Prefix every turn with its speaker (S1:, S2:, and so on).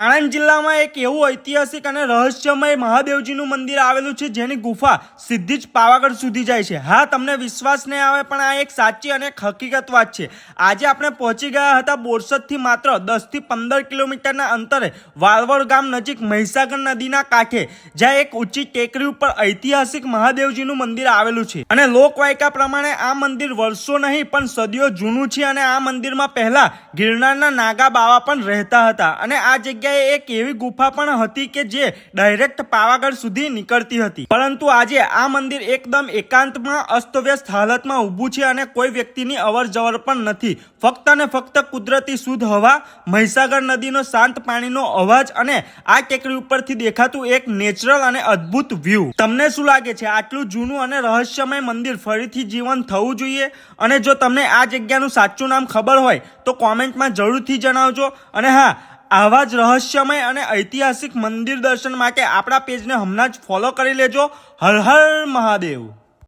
S1: આણંદ જિલ્લામાં એક એવું ઐતિહાસિક અને રહસ્યમય મહાદેવજીનું મંદિર આવેલું છે જેની ગુફા સીધી જ પાવાગઢ સુધી જાય છે. હા, તમને વિશ્વાસ નહીં આવે, પણ આ એક સાચી અને હકીકત વાત છે. આજે આપણે પહોંચી ગયા હતા બોરસદથી માત્ર દસથી પંદર કિલોમીટરના અંતરે વાળવડ ગામ નજીક મહીસાગર નદીના કાંઠે, જ્યાં એક ઊંચી ટેકરી ઉપર ઐતિહાસિક મહાદેવજીનું મંદિર આવેલું છે. અને લોકવાયકા પ્રમાણે આ મંદિર વર્ષો નહીં, પણ સદીઓ જૂનું છે અને આ મંદિરમાં પહેલાં ગિરનારના નાગા બાવા પણ રહેતા હતા. અને આ જગ્યાએ એક એવી ગુફા પણ હતી કે જે ડાયરેક્ટ પાવાગઢ સુધી નીકળતી હતી. પરંતુ આજે આ મંદિર એકદમ એકાંતમાં, અસ્તવ્યસ્ત હાલતમાં ઊભું છે અને કોઈ વ્યક્તિની અવર જવર પણ નથી. ફક્ત અને ફક્ત કુદરતી શુદ્ધ હવા, મહીસાગર નદીનો શાંત પાણીનો અવાજ અને આ ટેકરી ઉપરથી દેખાતું એક નેચરલ અને અદ્ભુત વ્યૂ તમને શું લાગે છે, આટલું જૂનું અને રહસ્યમય મંદિર ફરીથી જીવન થવું જોઈએ? અને જો તમને આ જગ્યાનું સાચું નામ ખબર હોય, તો કોમેન્ટમાં જરૂરથી જણાવજો. અને હા આવા જ રહસ્યમય અને ઐતિહાસિક મંદિર દર્શન માટે આપણા પેજને હમણાં જ ફોલો કરી લેજો. હર હર મહાદેવ.